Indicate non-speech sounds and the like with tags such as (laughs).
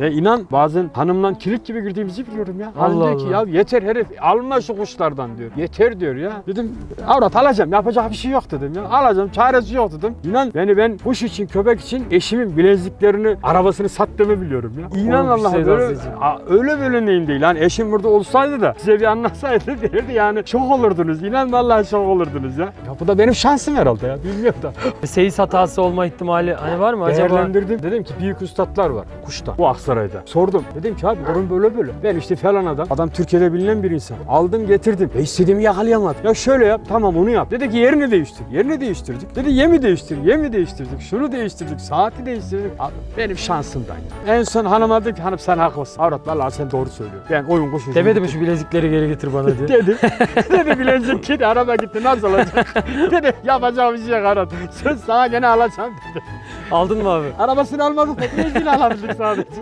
Ya inan bazen hanımla kilit gibi girdiğimizi biliyorum ya. Hanım Allah diyor ki Allah. ya yeter herif alma şu kuşlardan diyor. Yeter diyor ya. Dedim avrat alacağım yapacak bir şey yok dedim ya. Alacağım çaresi yok dedim. İnan beni ben kuş için köpek için eşimin bileziklerini arabasını sattığımı biliyorum ya. İnan Korkunç Allah'a sevdası böyle. Aa, öyle böyle neyim değil. Hani eşim burada olsaydı da size bir anlatsaydı (laughs) derdi yani şok olurdunuz. İnan vallahi şok olurdunuz ya. Ya bu da benim şansım herhalde ya. Bilmiyorum da. Seyis hatası olma ihtimali hani var mı acaba? Değerlendirdim. Dedim ki büyük üstadlar var kuşta. Bu Aksaray'da. Sordum. Dedim ki abi durum böyle böyle. Ben işte falan adam. Adam Türkiye'de bilinen bir insan. Aldım getirdim. Ve istediğimi yakalayamadım. Ya şöyle yap. Tamam onu yap. Dedi ki yerini değiştir. Yerini değiştirdik. Dedi yemi değiştir. Yemi değiştirdik. Şunu değiştirdik. Saati değiştirdik. Abi benim şansımdan ya. En son hanıma dedim ki hanım sen haklısın. Avrat vallahi sen doğru söylüyorsun. Ben oyun kuşu. Demedi mi şu bilezikleri geri getir bana diye. (laughs) Dedi. dedi bilecek ki araba gitti nasıl olacak? (laughs) dedi yapacağım bir şey yok Arat. (laughs) Söz sana gene alacağım dedi. Aldın mı abi? Arabasını almadık da bileziğini alabildik sadece.